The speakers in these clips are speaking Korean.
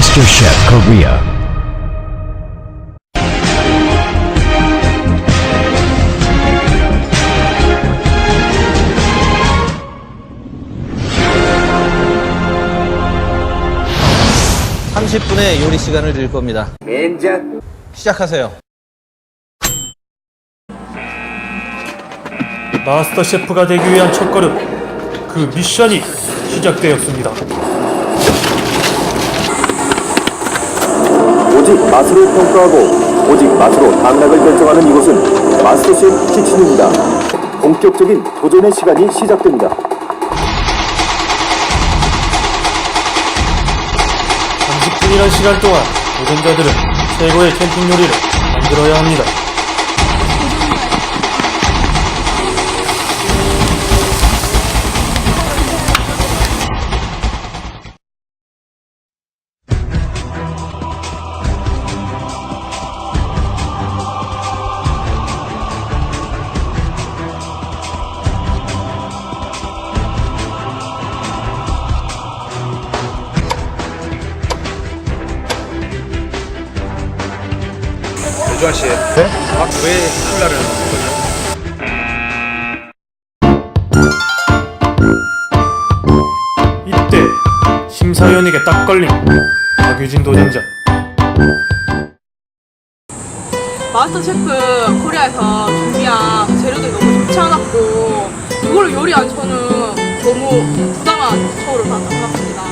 MasterChef Korea. 삼십 분의 요리 시간을 드릴 겁니다. 젠장 시작하세요. 마스터 셰프가 되기 위한 첫걸음 그 미션이 시작되었습니다. 오직 맛으로 평가하고 오직 맛으로 당락을 결정하는 이곳은 마스터셰프 키친입니다 본격적인 도전의 시간이 시작됩니다 30분이란 시간 동안 도전자들은 최고의 캠핑 요리를 만들어야 합니다. 조주환 씨. 네? 왜 콜라를 거죠? 이때 심사위원에게 딱 걸린 박유진 도전자. 마스터 셰프 코리아에서 준비한 재료들이 너무 좋지 않았고 그걸 요리한 저는 너무 부당한 처우를 같습니다.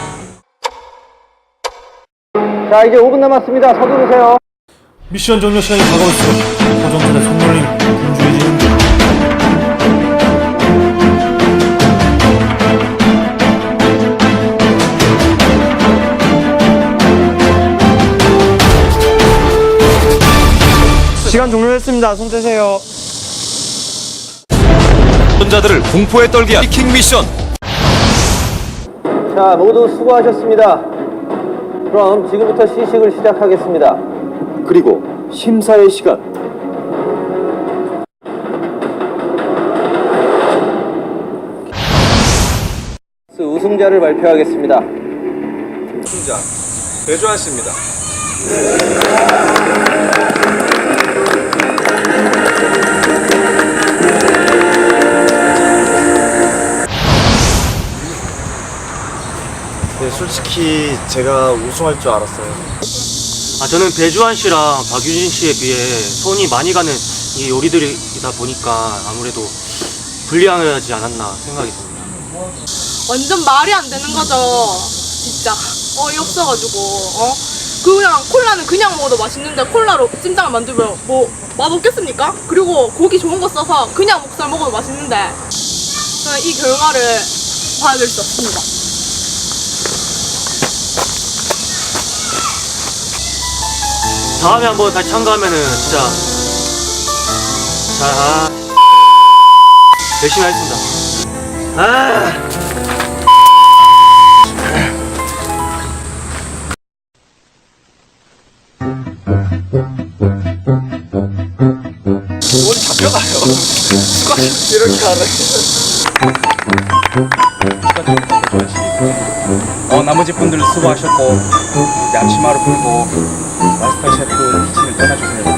자, 이제 5분 남았습니다. 서두르세요. 미션 종료 시간이 다가올수록 도전자의 손놀림이 분주해지는데 시간 종료했습니다. 손 떼세요. 도전자들을 공포에 떨게 한킹 미션. 자, 모두 수고하셨습니다. 그럼 지금부터 시식을 시작하겠습니다. 그리고 심사의 시간 우승자를 발표하겠습니다. 승자 배주환 씨입니다. 네, 솔직히 제가 우승할 줄 알았어요. 아, 저는 배주환 씨랑 박유진 씨에 비해 손이 많이 가는 이 요리들이다 보니까 아무래도 불리하지 않았나 생각이 듭니다. 완전 말이 안 되는 거죠. 진짜 어이없어가지고 어? 그냥 콜라는 그냥 먹어도 맛있는데 콜라로 찜닭을 만들면 뭐 맛없겠습니까? 그리고 고기 좋은 거 써서 그냥 목살 먹어도 맛있는데 저는 이 결과를 받아들일 수 없습니다. 다음에 한번 다시 참가하면은 진짜 자 아, 열심히 하겠습니다. 아. 머리 잡혀가요. 스쿼시 이렇게 하래. 어, 나머지 분들 수고하셨고, 이제 아침하루 풀고, 마스터 셰프 키친을 떠나주세요.